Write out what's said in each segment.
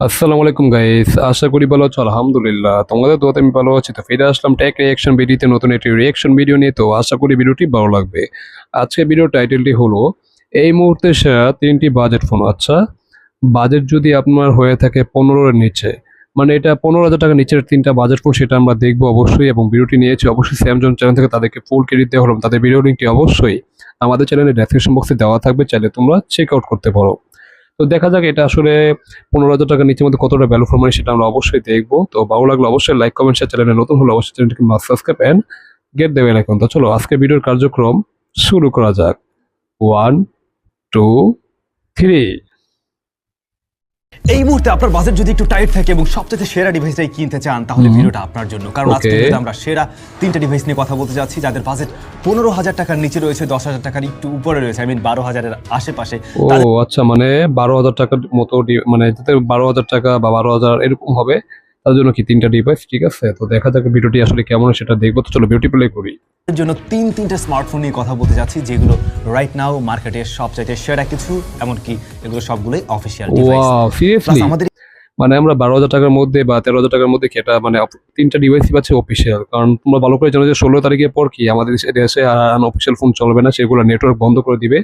আসসালামু আলাইকুম গাইস আশা করি ভালো আছো, আলহামদুলিল্লাহ। তোমাদের দোয়াতে আমি ভালো আছি। তো ফিরে আসলাম টেক রিয়াকশন ভিডিওতে নতুন একটি রিয়াকশন ভিডিও নিয়ে। তো আশা করি ভিডিওটি ভালো লাগবে। আজকে ভিডিও টাইটেলটি হলো, এই মুহূর্তে সেরা তিনটি বাজেট ফোন আচ্ছা বাজেট যদি আপনার হয়ে থাকে পনেরোর নিচে মানে এটা পনেরো হাজার টাকার নিচের তিনটা বাজেট ফোন সেটা আমরা দেখব অবশ্যই এবং ভিডিওটি নিয়েছি অবশ্যই স্যামসং চ্যানেল থেকে তাদেরকে ফুল ক্রেডিট দেওয়া হলো। তাদের ভিডিও লিঙ্কটি অবশ্যই আমাদের চ্যানেলের ডেসক্রিপশন বক্সে দেওয়া থাকবে। চাইলে তোমরা চেক আউট করতে পারো। তো দেখা যাক এটা আসলে পনেরো হাজার টাকার নিচের মধ্যে কতটা ভ্যালু ফর মানে সেটা আমরা অবশ্যই দেখব। তো ভালো লাগল অবশ্যই লাইক কমেন্ট শেয়ার চ্যানেলে নতুন হলে অবশ্যই চ্যানেলটিকে সাবস্ক্রাইব অ্যান্ড গেট দেবেন এখন তো চলো আজকে ভিডিওর কার্যক্রম শুরু করা যাক। ওয়ান টু থ্রি এই মুহূর্তে আপনার বাজেট যদি একটু টাইট থাকে এবং সবচেয়ে সেরা ডিভাইসটাই কিনতে চান তাহলে ভিডিওটা আপনার জন্য। কারণ আজকে. কিন্তু আমরা সেরা তিনটা ডিভাইস নিয়ে কথা বলতে যাচ্ছি যাদের বাজেট পনেরো হাজার টাকার নিচে রয়েছে দশ হাজার টাকার একটু উপরে রয়েছে আই মিন বারো হাজারের আশেপাশে। ও আচ্ছা মানে বারো হাজার টাকার মতো মানে বারো হাজার টাকা বা বারো হাজার এরকম হবে। তার জন্য কি তিনটা ডিভাইস ঠিক আছে তো দেখা যাক ভিডিওটি আসলে কেমন সেটা দেখব। তো চলো বিউটি প্লে করি। জন্য তিন তিনটে স্মার্টফোন নিয়ে কথা বলতে যাচ্ছি যেগুলো রাইট নাও মার্কেটে সবচাইতে সেরা কিছু এমনকি এগুলো সবগুলোই অফিসিয়াল ডিভাইস সিরিয়াসলি আমাদের মানে আমরা বারো হাজার টাকার মধ্যে বা তেরো হাজার টাকার মধ্যে কি এটা মানে তিনটা ডিভাইসই পাচ্ছে অফিসিয়াল কারণ তোমরা ভালো করে জানো যে ষোলো তারিখের পর কি আমাদের দেশে- দেশে আর অফিসিয়াল ফোন চলবে না সেগুলো নেটওয়ার্ক বন্ধ করে দিবে।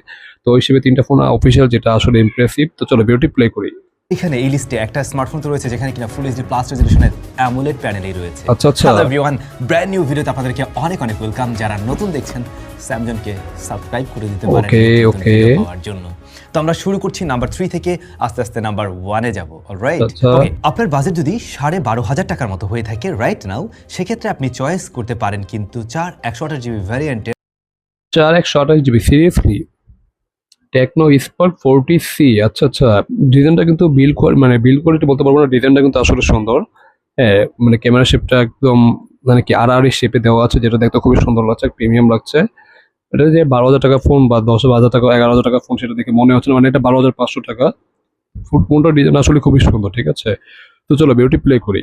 তো ওই হিসেবে তিনটা ফোন অফিসিয়াল যেটা আসলে ইমপ্রেসিভ তো চলো বিউটি প্লে করি। এখানে এই লিস্টে একটা স্মার্টফোন তো রয়েছে যেখানে কিনা ফুল এইচডি প্লাস রেজলিউশনের অ্যামোলেড প্যানেলই রয়েছে আচ্ছা, আচ্ছা। হ্যালো এভরিওয়ান ব্র্যান্ড নিউ ভিডিওতে আপনাদেরকে অনেক অনেক ওয়েলকাম যারা নতুন দেখছেন স্যামজনকে সাবস্ক্রাইব করে দিতে পারেন নতুন okay. পাওয়ার জন্য তো আমরা শুরু করছি নাম্বার থ্রি থেকে আস্তে আস্তে নাম্বার ওয়ানে যাব রাইট আচ্ছা। আপনার বাজেট যদি সাড়ে বারো হাজার টাকার মতো হয়ে থাকে রাইট নাও সেক্ষেত্রে আপনি চয়েস করতে পারেন কিন্তু চার একশো আঠাশ জিবি ভ্যারিয়েন্টের চার একশো আঠাশ GB seriously Tecno Spark forty C আচ্ছা আচ্ছা। ডিজাইনটা কিন্তু বিল মানে বিল কোয়ালিটি বলতে পারব না ডিজাইনটা কিন্তু আসলে সুন্দর। হ্যাঁ মানে ক্যামেরা শেপটা একদম মানে কি আড়াআড়ি শেপে দেওয়া আছে, যেটা দেখতে খুবই সুন্দর লাগছে প্রিমিয়াম লাগছে। এটা যে বারো হাজার টাকা ফোন বা দশ হাজার টাকা, এগারো হাজার টাকা ফোন সেটা দেখে মনে হচ্ছে না মানে এটা বারো হাজার পাঁচশো টাকা। ফোনটার ডিজাইন আসলে খুবই সুন্দর, ঠিক আছে? তো চলো বিউটি প্লে করি।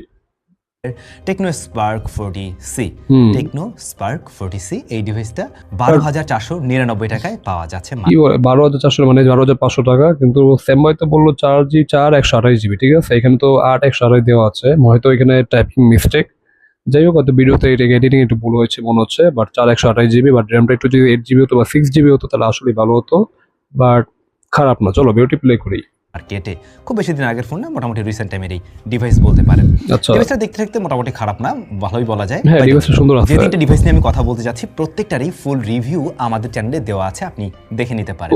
Tecno Spark forty C Tecno Spark forty C এই ডিভাইসটা বারো হাজার চারশো নিরানব্বই টাকায় পাওয়া যাচ্ছে বারো হাজার চারশো মানে বারো হাজার পাঁচশো টাকা কিন্তু স্যাম ভাই তো বলল চার জি চার একশো আঠাশ জিবি ঠিক আছে? এখানে তো আট একশো আঠাশ দেওয়া আছে। হয়তো এখানে টাইপিং মিস্টেক যাই হোক হয়তো ভিডিওতে এডিটিং একটু ভুল হয়েছে মনে হচ্ছে বাট চার একশো আঠাশ জিবি বাট র্যামটা একটু যদি এইট জিবি হতো বা সিক্স জিবি হতো তাহলে আসলেই ভালো হতো বাট খারাপ না। চলো বিউটি প্লে করি। মার্কেটে খুব বেশি দিন আগের ফোন না মোটামুটি রিসেন্ট টাইমের এই ডিভাইস বলতে পারেন। আচ্ছা। ডিভাইসটা দেখতে দেখতে মোটামুটি খারাপ না ভালোই বলা যায়। হ্যাঁ যে তিনটা ডিভাইস নিয়ে আমি কথা বলতে যাচ্ছি প্রত্যেকটারই ফুল রিভিউ আমাদের চ্যানেলে দেওয়া আছে আপনি দেখে নিতে পারেন.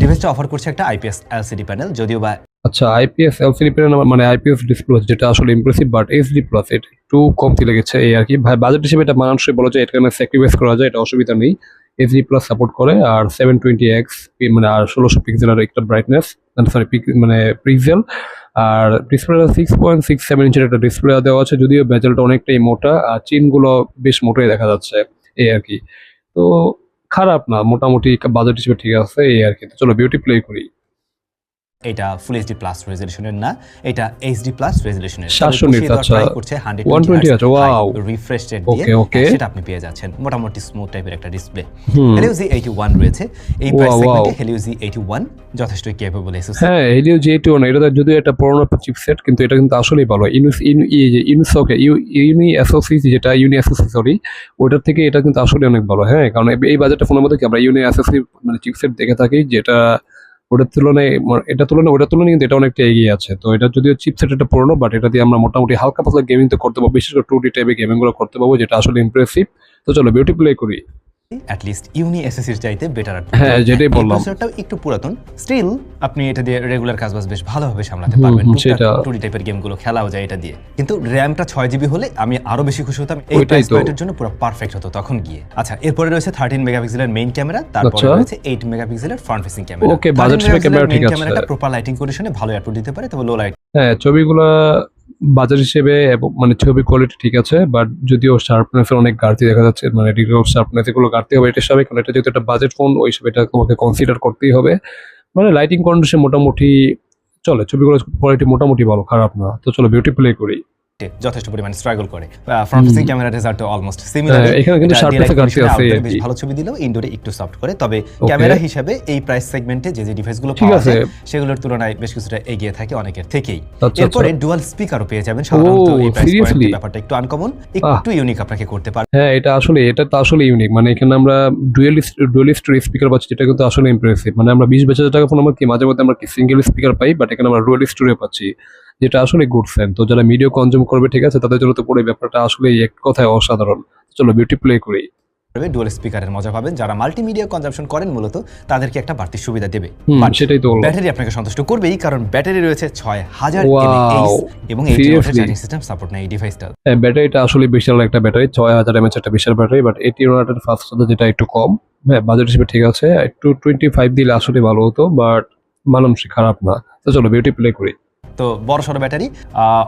ডিভাইসটা অফার করছে একটা আইপিএস এলসিডি প্যানেল যদিও বা আচ্ছা আইপিএস এলসিডি প্যানেল মানে আইপিএস ডিসপ্লে যেটা আসলে ইমপ্রেসিভ বাট এইচডি প্লাস এটা একটু কমতি লেগেছে এই আর কি। ভাই বাজেট হিসেবে এটা মানানসই বলা যায় এখানে স্যাক্রিফাইস করা যায় এটা অসুবিধা নেই। এইচডি প্লাস সাপোর্ট করে, আর সেভেন টোয়েন্টি এক্স মানে আর ষোলোশো পিক্সেলের একটা ব্রাইটনেস সরি মানে পিক্সেল আর ডিসপ্লেটা সিক্স পয়েন্ট সিক্স সেভেন ইঞ্চের একটা ডিসপ্লে দেওয়া আছে, যদিও বেজেলটা অনেকটাই মোটা, আর চিনগুলো বেশ মোটাই দেখা যাচ্ছে এই আর কি। তো খারাপ না, মোটামুটি বাজেট হিসেবে ঠিক আছে এই আর কি। চলো বিউটি প্লে করি। এটা ফুল এইচডি প্লাস রেজলিউশনের না এটা এইচডি প্লাস রেজলিউশনের 700 nits, আচ্ছা। করছে 120 আছে, wow. রিফ্রেশ রেট দিয়ে সেটা আপনি পেয়ে যাচ্ছেন মোটামুটি স্মুথ টাইপের একটা ডিসপ্লে হুম। হেলিওজি 81 রয়েছে এই প্রাইস সেগমেন্টে wow. হেলিওজি 81 যথেষ্ট কেপেবল এসোসি হ্যাঁ এলিও জি এইটি ওয়ান এটা তো যদিও একটা পুরোনো চিপসেট কিন্তু এটা কিন্তু আসলেই ভালো ইউনিস ইউনিস ওকে ইউনি এসওসি যেটা ইউনি এসওসি সরি ওটার থেকে এটা কিন্তু আসলে অনেক ভালো হ্যাঁ কারণ এই- এই বাজেটটা ফোনের মধ্যে কি আমরা ইউনি এসওসি মানে চিপসেট দেখে থাকি যেটা ওটার তুলনায় এটা তুলনায়, ওটার তুলনায় কিন্তু এটা অনেকটা এগিয়ে আছে। তো এটা যদিও চিপসেট এটা পুরোনো বাট এটা দিয়ে আমরা মোটামুটি হালকা পাতলা গেমিং তো করতে পারব। বিশেষ করে টু ডি টাইপের গেমিংগুলো করতে পারব, যেটা আসলে ইমপ্রেসিভ তো চলো বিউটি প্লে করি। অ্যাট লিস্ট ইউনি এসএসসির চাইতে বেটার হ্যাঁ, যেটাই বললাম। প্রসেসরটাও একটু পুরাতন স্টিল আপনি এটা দিয়ে রেগুলার কাজবাজ বেশ ভালোভাবে সামলাতে পারবেন সেটা। টুডি টাইপের গেমগুলো খেলাও যায় এটা দিয়ে কিন্তু র্যামটা ছয় জিবি হলে আমি আরও বেশি খুশি হতাম এই প্রাইস পয়েন্টের জন্য পুরো পারফেক্ট হতো তখন গিয়ে আচ্ছা এরপরে রয়েছে থার্টিন মেগাপিক্সেলের মেইন ক্যামেরা তারপরে আচ্ছা। রয়েছে এইট মেগাপিক্সেলের ফ্রন্ট ফেসিং ক্যামেরা budget হিসেবে camera ঠিক আছে। ক্যামেরাটা প্রপার লাইটিং কন্ডিশনে ভালো অ্যাটপুট দিতে পারে তবে লো লাইট হ্যাঁ ছবিগুলা বাজার হিসেবে মানে ছবি কোয়ালিটি ঠিক আছে বাট যদিও শার্পনেস অনেক ঘাটতি দেখা যাচ্ছে মানে শার্পনেস এগুলো ঘাটতি হবে, এটা সবাই কারণ এটা যেহেতু একটা বাজেট ফোন ওই হিসেবে এটা তোমাকে কনসিডার করতেই হবে। মানে লাইটিং কন্ডিশন মোটামুটি চলে ছবিগুলো কোয়ালিটি মোটামুটি ভালো, খারাপ না। তো চলো বিউটি প্লে করি। যথেষ্ট পরিমাণে স্ট্রাগল করে। Front facing camera result almost similar এখানে কিন্তু এর ঘাটতি আছে। বেশ ভালো ছবি দিলেও ইনডোরে একটু সফট করে। তবে ক্যামেরা হিসাবে এই প্রাইস সেগমেন্টে যে যে ডিভাইসগুলো পাওয়া আছে। যায় সেগুলোর তুলনায় বেশ কিছুটা এগিয়ে থাকে অনেকের থেকেই। আচ্ছা, এরপরে ডুয়াল স্পিকারও পেয়ে যাবেন। সাধারণত এই প্রাইস? ব্যাপারটা একটু আনকমন একটু ইউনিক আপনাকে করতে পারবে হ্যাঁ এটা আসলে এটা তো আসলে ইউনিক মানে এখানে আমরা ডুয়েলিস্ট ডুয়েলিস্ট স্পিকার পাচ্ছি যেটা কিন্তু আসলে ইমপ্রেসিভ মানে আমরা বিশ হাজার টাকা ফোন আমরা কি মাঝে মধ্যে আমরা কি সিঙ্গেল স্পিকার পাই বাট এখানে আমরা ডুয়েলিস্ট পাচ্ছি। যেটা আসলে গুড ফ্যান তো যারা ভিডিও কনজিউম করবে ঠিক আছে তাদের জন্য তো পুরো ব্যাপারটা আসলে এক কথায় অসাধারণ। চলো বিউটি প্লে করি। ডুয়াল স্পিকারের মজা পাবেন। যারা মাল্টিমিডিয়া কনজাম্পশন করেন মূলত তাদেরকে একটা বাড়তি সুবিধা দেবে। সেটাই তো ব্যাটারি আপনাকে সন্তুষ্ট করবেই কারণ ব্যাটারি রয়েছে ছয় হাজার এবং? চার্জিং সিস্টেম সাপোর্ট নেই এই ডিভাইসটা হ্যাঁ ব্যাটারিটা আসলে বিশাল একটা ব্যাটারি ছয় হাজার এমএচ একটা বিশাল ব্যাটারি বাট ওয়াটের ফাস্ট চার্জার যেটা একটু কম। হ্যাঁ বাজেট হিসেবে ঠিক আছে একটু টোয়েন্টি ফাইভ দিলে আসলে ভালো হতো বাট মানানসই খারাপ না। তো চলো বিউটি প্লে করি। তো বড় সড়ো ব্যাটারি।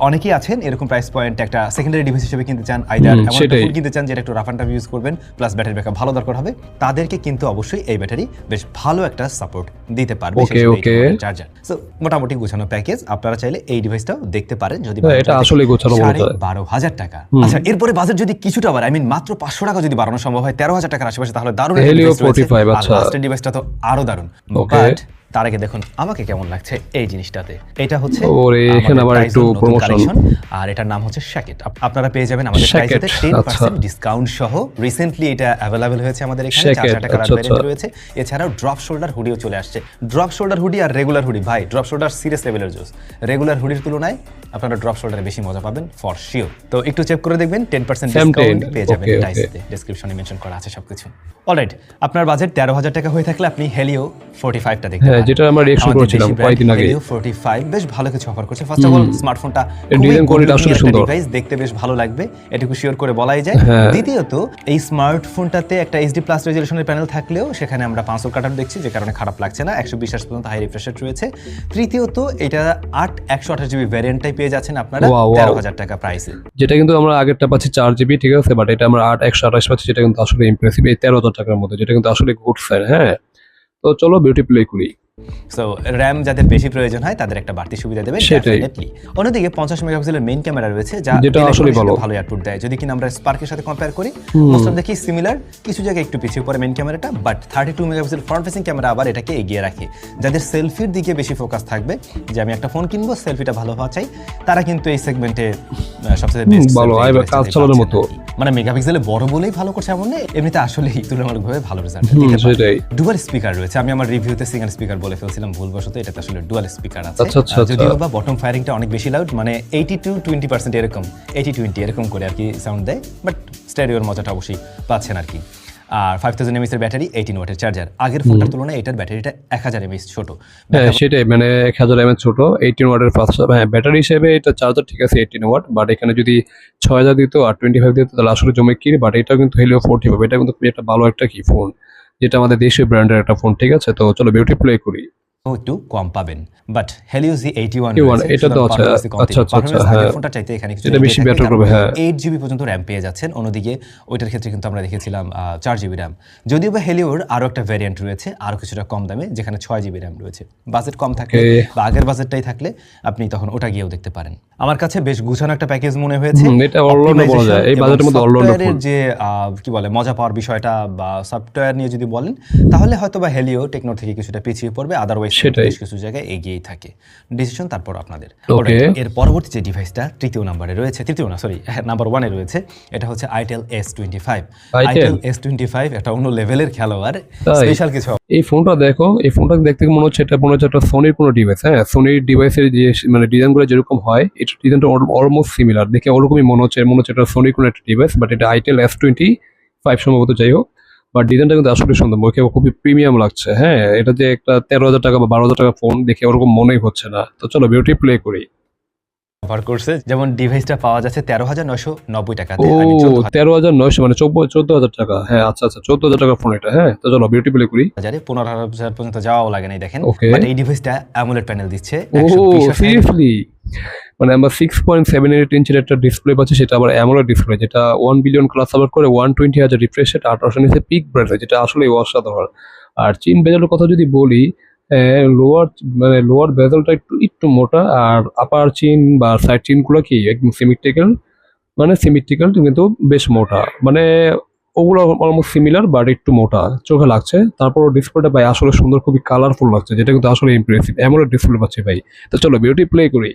অনেকেই আছেন এরকম প্রাইস পয়েন্ট একটা সেকেন্ডারি ডিভাইস হিসেবে কিনতে চান আইদার এমন একটা ফোন কিনতে চান যেটা একটু রাফ অ্যান্ড ইউজ করবেন প্লাস ব্যাটারি ব্যাকআপ ভালো দরকার হবে তাদেরকে কিন্তু অবশ্যই এই ব্যাটারি বেশ ভালো একটা সাপোর্ট দিতে পারবে Okay, okay. চার্জার সো মোটামুটি গোছানো প্যাকেজ আপনারা চাইলে এই ডিভাইসটাও দেখতে পারেন যদি হ্যাঁ, এটা আসলেই গোছানো বলা সাড়ে যায়। বারো হাজার টাকা। আচ্ছা এরপরে বাজেট যদি কিছুটা আবার আই মিন মাত্র পাঁচশো টাকা যদি বাড়ানো সম্ভব হয় তেরো হাজার টাকার আশেপাশে তাহলে দারুণ 45, আচ্ছা। ডিভাইসটা তো আরও দারুণ। বাট তার আগে দেখুন আমাকে কেমন লাগছে এই জিনিসটাতে? এটা হচ্ছে ওরে, এখানে আবার একটু collection, আর এটার নাম হচ্ছে শ্যাকেট আপনারা পেয়ে যাবেন আমাদের প্রাইসেতে টেন আচ্ছা। পার্সেন্ট ডিসকাউন্ট সহ। রিসেন্টলি এটা অ্যাভেলেবেল হয়েছে আমাদের এখানে চার Shacket, হাজার টাকার ভ্যারিয়েন্ট। রয়েছে। এছাড়াও ড্রপ শোল্ডার হুডিও চলে আসছে। ড্রপ শোল্ডার হুডি আর রেগুলার হুডি ভাই ড্রপ শোল্ডার সিরিয়াস লেভেলের জোস। রেগুলার হুডির তুলনায় আপনারা ড্রপ শোল্ডারে বেশি মজা পাবেন ফর শিওর তো একটু চেক করে দেখবেন টেন পার্সেন্ট Same ডিসকাউন্ট পেয়ে যাবেন okay. ডেসক্রিপশনে মেনশন করা আছে সবকিছু। অলরাইট আপনার বাজেট তেরো হাজার টাকা হয়ে থাকলে আপনি হেলিও ফোর্টি ফাইভটা দেখতে হ্যাঁ, যেটা আমরা আমাদের করেছিলাম কয়েকদিন আগে। 45 বেশ ভালো কিছু অফার করছে ফার্স্ট অফ অল স্মার্টফোনটা design quality আসলে সুন্দর। ডিভাইস দেখতে বেশ ভালো লাগবে এটুকু শিওর করে বলাই যায় হ্যাঁ। দ্বিতীয়ত এই স্মার্টফোনটাতে একটা এইচডি প্লাস রেজলিউশনের প্যানেল থাকলেও সেখানে আমরা পাঁচশো কাটার দেখছি যে কারণে খারাপ লাগছে না একশো বিশ পর্যন্ত হাই রিফ্রেশ রেট রয়েছে তৃতীয়ত এটা আট একশো আঠাশ জিবি ভ্যারিয়েন্টটাই পেয়ে যাচ্ছেন আপনারা. তেরো হাজার টাকা প্রাইসে যেটা কিন্তু আমরা আগেরটা পাচ্ছি চার জিবি ঠিক আছে বাট এটা আমরা আট একশো আঠাশ পাচ্ছি যেটা কিন্তু আসলে ইমপ্রেসিভ এই তেরো হাজার টাকার মধ্যে যেটা কিন্তু আসলে গুড সাইন হ্যাঁ তো চলো বিউটি প্লে করি সো র্যাম যাদের বেশি প্রয়োজন হয় তাদের একটা বাড়তি সুবিধা দেবে ডেফিনেটলি অন্যদিকে পঞ্চাশ মেগাপিক্সেলের মেইন ক্যামেরা রয়েছে যা যেটা আসলেই ভালো। ভালো আউটপুট দেয়। যদি কিনা আমরা স্পার্কের সাথে কম্পেয়ার করি মোস্ট অফ দেখি সিমিলার কিছু জায়গায় একটু পিছিয়ে পড়ে মেইন ক্যামেরাটা but thirty two megapixel front facing camera আবার এটাকে এগিয়ে রাখে। যাদের সেলফির দিকে বেশি ফোকাস থাকবে যে আমি একটা ফোন কিনবো সেলফিটা ভালো হওয়া চাই তারা কিন্তু এই সেগমেন্টে সবচেয়ে বেস্ট ভালো, কাজ চালানোর মতো। মানে মেগাপিক্সেলে বড় বলেই ভালো করছে এমন না এমনিতে আসলে তুলনামূলকভাবে ভালো রেজাল্ট ডুয়াল স্পিকার রয়েছে আমি আমার রিভিউতে সিঙ্গেল স্পিকার বলে ফেলছিলাম ভুলবশত এটাতে আসলে ডুয়াল স্পিকার আছে। আচ্ছা, আচ্ছা, আর যদিও আচ্ছা। বা বটম ফায়ারিংটা অনেক বেশি লাউড মানে এইটি টু টোয়েন্টি পার্সেন্ট এরকম এইটি টোয়েন্টি এরকম করে আর কি সাউন্ড দেয় বাট স্টেরিওর মজাটা অবশ্যই পাচ্ছেন আর কি। আর ফাইভ থাউজেন্ড এমএস এর ব্যাটারি এইটিন ওয়াটের চার্জার আগের ফোনটার তুলনায় এটার ব্যাটারিটা এক হাজার এমএস ছোট। হ্যাঁ সেটাই মানে এক হাজার এমএচ ছোট এইটিন ওয়াটের ফাস্ট হ্যাঁ ব্যাটারি হিসেবে এটা চার্জার ঠিক আছে এইটিন ওয়াট বাট এখানে যদি ছয় হাজার দিত আর টোয়েন্টি ফাইভ দিত তাহলে আসলে জমে কি বাট এটাও কিন্তু হেলিও ফোর্টি পাবে এটা কিন্তু একটা ভালো একটা কি ফোন যেটা আমাদের দেশীয় ব্র্যান্ডের একটা ফোন ঠিক আছে? তো চলো বিউটি প্লে করি। একটু কম পাবেন। But Helio G eighty one 81 এটা তো আছে। আচ্ছা, আচ্ছা, আচ্ছা, হ্যাঁ। ফোনটা চাইতে এখানে কিছু এটা বেশি better করবে, হ্যাঁ। এইট জিবি পর্যন্ত র্যাম পেয়ে যাচ্ছেন। অন্যদিকে ওইটার ক্ষেত্রে কিন্তু আমরা দেখেছিলাম চার জিবি র্যাম যদিও বা হেলিওর আরও একটা ভ্যারিয়েন্ট রয়েছে আরও কিছুটা কম দামে যেখানে ছয় জিবি র্যাম রয়েছে। বাজেট কম থাকলে Okay. বা আগের বাজেটটাই থাকলে আপনি তখন ওটা গিয়েও দেখতে পারেন। আমার কাছে বেশ গুছানো একটা প্যাকেজ মনে হয়েছে এটা all-rounder বলা যায়। এই বাজেটের মধ্যে software-এর phone। যে কি বলে মজা পাওয়ার বিষয়টা বা সফটওয়্যার নিয়ে যদি বলেন তাহলে হয়তো বা হেলিও টেকনো থেকে কিছুটা পিছিয়ে পড়বে আদারওয়াইজ। বেশ কিছু জায়গায় এগিয়েই থাকে ডিসিশন তারপর আপনাদের. Alright, এর পরবর্তী যে ডিভাইসটা তৃতীয় নাম্বারে রয়েছে তৃতীয় না সরি নাম্বার ওয়ানে রয়েছে এটা হচ্ছে itel S twenty five? Itel S twenty five একটা অন্য লেভেলের খেলোয়াড়? স্পেশাল কিছু এই ফোনটা দেখো এই ফোনটা দেখতে মনে হচ্ছে এটা মনে হচ্ছে একটা সোনির কোনো ডিভাইস হ্যাঁ সোনির ডিভাইসের যে মানে ডিজাইনগুলো যেরকম হয় এটা ডিজাইনটা অলমোস্ট সিমিলার দেখে ওরকমই মনে হচ্ছে মনে হচ্ছে এটা সোনি কোনো একটা ডিভাইস বাট এটা আইটেল এস টোয়েন্টি ফাইভ সম্ভবত যাই হোক। বাট ডিজাইনটা কিন্তু আসলে সুন্দর ওকে খুবই প্রিমিয়াম লাগছে। হ্যাঁ এটা যে একটা তেরো হাজার টাকা বা বারো হাজার টাকা ফোন দেখে ওরকম মনেই হচ্ছে না। তো চলো বিউটি প্লে করি। অফার করছে যেমন ডিভাইসটা পাওয়া যাচ্ছে তেরো হাজার নয়শো নব্বই টাকাতে ও I mean, 14,000 তেরো হাজার নয়শো মানে চোদ্দ চোদ্দ হাজার টাকা। হ্যাঁ আচ্ছা আচ্ছা চোদ্দ হাজার টাকার ফোন এটা। হ্যাঁ তো চলো বিউটি প্লে করি। হাজারে পনেরো হাজার পর্যন্ত যাওয়াও লাগে নাই দেখেন। এই ডিভাইসটা অ্যামুলেট প্যানেল দিচ্ছে ও 120 সিরিয়াসলি মানে আমরা সিক্স পয়েন্ট সেভেন এইট ইঞ্চের একটা ডিসপ্লে পাচ্ছি, সেটা আবার অ্যামোলেড ডিসপ্লে যেটা ওয়ান বিলিয়ন ক্লাস সাপোর্ট করে ওয়ান টোয়েন্টি হাজার রিফ্রেশ রেট আঠারোশো নিচে পিক ব্র্যান্ড যেটা আসলে অসাধারণ। আর চিন বেজারের কথা যদি বলি লোয়ার মানে লোয়ার বেজেলটা একটু একটু মোটা, আর আপার চিন বা সাইড চিনগুলো কি, একদম সিমেট্রিক্যাল মানে সিমেট্রিক্যাল কিন্তু বেশ মোটা। মানে ওগুলো অলমোস্ট সিমিলার বাট একটু মোটা, চোখে লাগছে। তারপর ডিসপ্লেটা ভাই আসলে সুন্দর, খুবই কালারফুল লাগছে, যেটা কিন্তু আসলে ইমপ্রেসিভ এমন ডিসপ্লে পাচ্ছি ভাই। তো চলো ভিডিওটি প্লে করি।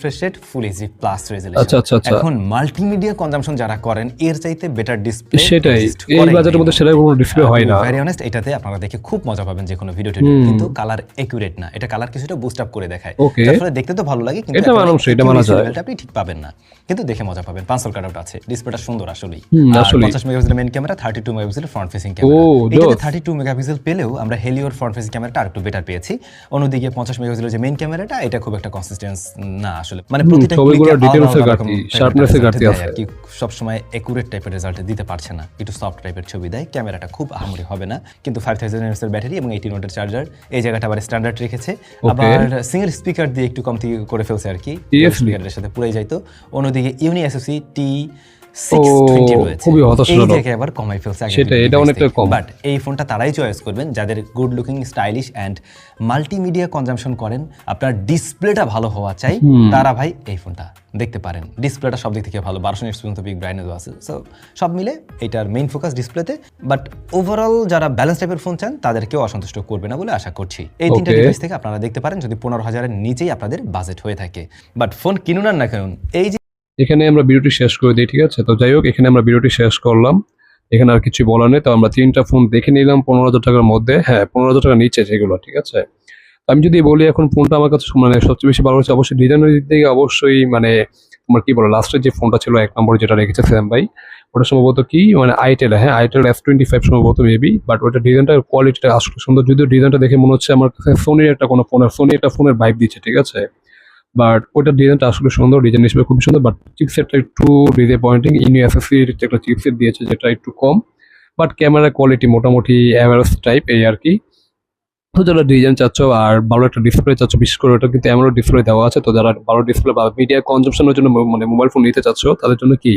Refresh rate full HD plus আচ্ছা আচ্ছা আচ্ছা। এখন মাল্টিমিডিয়া কনজাম্পশন যারা করেন এর চাইতে বেটার ডিসপ্লে সেটাই এই বাজারের মধ্যে সেটা কোনো ডিসপ্লে হয় না। ভেরি অনেস্ট এটাতে আপনারা দেখে খুব মজা পাবেন যে কোনো ভিডিওটি কিন্তু কালার একুরেট না। এটা কালার কিছুটা বুস্ট আপ করে দেখায়। Okay. যার ফলে দেখতে তো ভালো লাগে কিন্তু এটা মানানসই, এটা মানা যায়। আপনি ঠিক পাবেন না। কিন্তু দেখে মজা পাবেন। পাঁচল কাট আউট আছে ডিসপ্লেটা সুন্দর আসলেই। আসলেই। 50 মেগাপিক্সেলের মেইন ক্যামেরা 32 মেগাপিক্সেলের ফ্রন্ট ফেসিং ক্যামেরা এটাতে জোস। 32 মেগাপিক্সেল পেলেও আমরা হেলিওর ফ্রন্ট ফেসিং ক্যামেরাটা আরেকটু বেটার পেয়েছি। অন্যদিকে 50 মেগাপিক্সেলের যে মেইন ক্যামেরাটা এটা খুব একটা কনসিস্টেন্স না আসলে। মানে প্রতিটা ছবিগুলো এর ঘাটতি, result ঘাটতি আছে। কি। সব সময় একুরেট টাইপের রেজাল্ট দিতে পারছে না। একটু সফট টাইপের ছবি দেয় ক্যামেরাটা খুব আহামরি হবে না। কিন্তু ফাইভ থাউজেন্ড এর ব্যাটারি এবং এইটিন ওয়াটের চার্জার এই জায়গাটা আবার স্ট্যান্ডার্ড রেখেছে। আবার সিঙ্গেল স্পিকার দিয়ে একটু কম থেকে করে ফেলছে আর কি। স্পিকারের সাথে পুরাই যাইতো অন্যদিকে ইউনি এসওসি টি খুবই হতাশাজনক। এই জায়গায় আবার কমাই ফেলছে সেটাই, এটা অনেকটা কম। বাট এই ফোনটা তারাই চয়েস করবেন যাদের good looking stylish and multimedia consumption করেন আপনার ডিসপ্লেটা ভালো হওয়া চাই তারা ভাই এই ফোনটা দেখতে পারেন। ডিসপ্লেটা সব দিক থেকে ভালো বারোশো নিটস পর্যন্ত বিগ ব্রাইনেও আছে। সো সব মিলে এটার মেইন ফোকাস ডিসপ্লেতে বাট ওভারঅল যারা ব্যালেন্স টাইপের ফোন চান তাদেরকেও অসন্তুষ্ট করবে না বলে আশা করছি। এই তিনটা. ডিভাইস থেকে আপনারা দেখতে পারেন যদি পনেরো হাজারের নিচেই আপনাদের বাজেট হয়ে থাকে। বাট ফোন কিনুন আর না কিনুন এই যে এখানে আমরা ভিডিওটি শেষ করে দিই, ঠিক আছে? তো যাই হোক, এখানে আমরা ভিডিওটি শেষ করলাম। এখানে আর কিছু বলার নেই। তো আমরা তিনটা ফোন দেখে নিলাম পনেরো হাজার টাকার মধ্যে। হ্যাঁ পনেরো হাজার টাকা নিচে সেগুলো ঠিক আছে? আমি যদি বলি এখন ফোনটা আমার কাছে মানে সবচেয়ে বেশি ভালো হচ্ছে অবশ্যই ডিজাইনের দিক থেকে অবশ্যই মানে তোমার কি বলো লাস্টের যে ফোনটা ছিল, এক নম্বর যেটা রেখেছে স্যাম ভাই, ওটা সম্ভবত কি? মানে আইটেল হ্যাঁ আইটেল এফ টোয়েন্টি ফাইভ সম্ভবত মেবি বাট ওটা ডিজাইনটার কোয়ালিটিটা আসলে সুন্দর। যদিও ডিজাইনটা দেখে মনে হচ্ছে আমার কাছে সোনির একটা কোনো ফোনের সোনি একটা ফোনের ভাইব দিচ্ছে, ঠিক আছে? বাট ওটার ডিজাইনটা আসলে সুন্দর ডিজাইন হিসেবে খুব সুন্দর বাট চিপসেটটা একটু ডিসঅ্যাপয়েন্টিং ইনি এসএসসির একটা চিপসেট দিয়েছে যেটা একটু কম বাট ক্যামেরা কোয়ালিটি মোটামুটি অ্যাভারেজ টাইপ এই আর কি। তো যারা ডিজাইন চাচ্ছ আর ভালো একটা ডিসপ্লে চাচ্ছ, বিশেষ করে ওটা কিন্তু এমনও ডিসপ্লে দেওয়া আছে, তো যারা ভালো ডিসপ্লে বা মিডিয়া কনজামশনের জন্য মানে মোবাইল ফোন নিতে চাচ্ছ, তাদের জন্য কি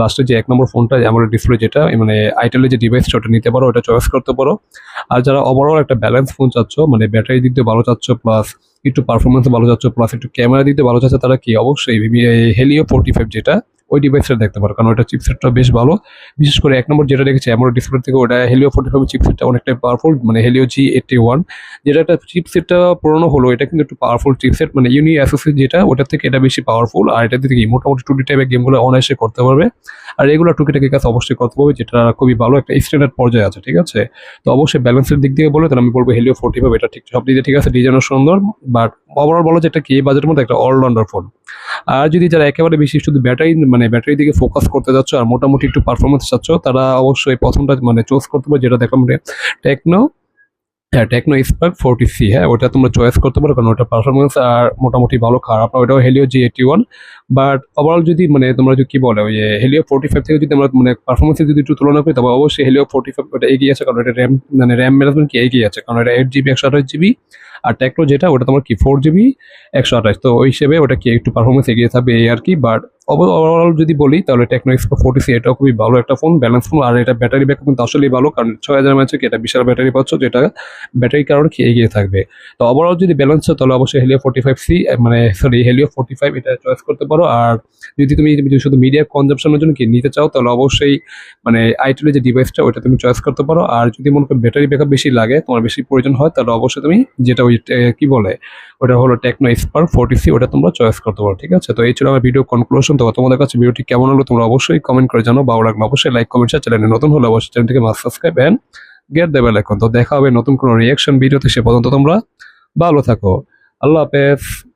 লাস্টে যে এক নম্বর ফোনটা এমন ডিসপ্লে যেটা মানে আইটেলের যে ডিভাইসটা ওটা নিতে পারো, ওটা চয়েস করতে পারো। আর যারা ওভারঅল একটা ব্যালেন্স ফোন চাচ্ছ মানে ব্যাটারি দিক দিয়ে ভালো চাচ্ছ প্লাস একটু পারফরমেন্স ভালো যাচ্ছে প্লাস একটু ক্যামেরা দিতে ভালো যাচ্ছে, তারা কি? অবশ্যই হেলিও ফোর্টি ফাইভ যেটা, ওই ডিভাইসটা দেখতে পারো, কারণ ওটা চিপসেটটা বেশ ভালো। বিশেষ করে এক নম্বর যেটা রেখেছে এমন ডিসপ্লে থেকে ওটা হেলিও ফোর্টি ফাইভ চিপসেটটা অনেকটাই পাওয়ারফুল মানে হেলিও জি এইটটি ওয়ান যেটা একটা চিপসেটটা পুরোনো হলো, এটা কিন্তু একটু পাওয়ারফুল চিপসেট মানে ইউনি অ্যাসোসি যেটা ওটা থেকে এটা বেশি পাওয়ারফুল আর এটা থেকে মোটামুটি টু ডি টাইপের গেমগুলো অনায়াসে করতে পারবে। আর এগুলো টুকিটাকি কাজ অবশ্যই করতে পারবে যেটা খুবই ভালো একটা স্ট্যান্ডার্ড পর্যায়ে আছে, ঠিক আছে? তো অবশ্যই ব্যালেন্সের দিক দিয়ে বলে, তাহলে আমি বলব হেলিও ফোর্টি ফাইভ এটা ঠিক সব দিকে ঠিক আছে ডিজাইনও সুন্দর বাট ওভারঅল বলো যে এটা কি বাজেটের মধ্যে একটা অলরাউন্ডার ফোন আর যদি যারা একেবারে বেশি শুধু ব্যাটারি মানে ব্যাটারি দিকে ফোকাস করতে যাচ্ছ আর মোটামুটি একটু পারফরমেন্স চাচ্ছ, তারা অবশ্যই প্রথমটা মানে চুজ করতে পারো যেটা দেখলাম টেকনো হ্যাঁ টেকনো স্পার্ক ফোরটি সি হ্যাঁ ওটা তোমরা চয়েস করতে পারো, কারণ ওটা পারফরমেন্স আর মোটামুটি ভালো খারাপ না, ওটাও Helio G eighty one but overall যদি মানে তোমরা যদি কি বলো, ওই হেলিও ফোরটি ফাইভ থেকে যদি আমরা মানে পারফরমেন্সের যদি একটু তুলনা করি, তবে অবশ্যই হেলিও ফোরটি ফাইভ ওটা এগিয়ে আছে, কারণ এটা র্যাম মানে র্যাম ম্যানেজমেন্ট কি এগিয়ে আছে, কারণ এটা এইট জিবি একশো আঠাশ জিবি আর টেকনো যেটা, ওটা তোমার কি ফোর জিবি একশো আঠাশ। তো ওই হিসেবে ওটা কি একটু পারফরমেন্স এগিয়ে থাকবে এই আর কি বাট ওভারঅল যদি বলি, তাহলে টেকনো এক্সপো ফোর্টি সি এটাও খুবই ভালো একটা ফোন ব্যালেন্স ফোন আর এটা ব্যাটারি ব্যাকআপ কিন্তু আসলেই ভালো, কারণ ছয় হাজার ম্যাচে কি, এটা বিশাল ব্যাটারি পাচ্ছ, যেটা ব্যাটারির কারণে কি এগিয়ে থাকবে। তো ওভারঅল যদি ব্যালেন্স হয়, তাহলে অবশ্যই হেলিও ফোর্টি ফাইভ সি মানে সরি হেলিও ফোর্টি ফাইভ এটা চয়েস করতে পারো, আর যদি তুমি শুধু মিডিয়া কনজাম্পশনের জন্য কি নিতে চাও, তাহলে অবশ্যই মানে আইটেলের যে ডিভাইসটা ওটা তুমি চয়েস করতে পারো, আর যদি মনে করো ব্যাটারি ব্যাকআপ বেশি লাগে, তোমার বেশি প্রয়োজন হয়, তাহলে অবশ্যই তুমি যেটা কি বলে? ওটা হলো টেকনো স্পার ফোর্টি সি ওটা তোমরা চয়েস করতে পারো, ঠিক আছে? তো এই ছিল আমার ভিডিও কনক্লুশন তো তোমাদের কাছে ভিডিওটি কেমন হলো তোমরা অবশ্যই কমেন্ট করে জানো ভালো লাগল অবশ্যই লাইক কমেন্ট চ্যানেলে নতুন হলে অবশ্যই চ্যানেলটিকে মাস সাবস্ক্রাইব অ্যান্ড গেট দেবে এখন তো দেখা হবে নতুন কোনো রিয়াকশন ভিডিওতে সে পর্যন্ত তোমরা ভালো থাকো। আল্লাহ হাফেজ।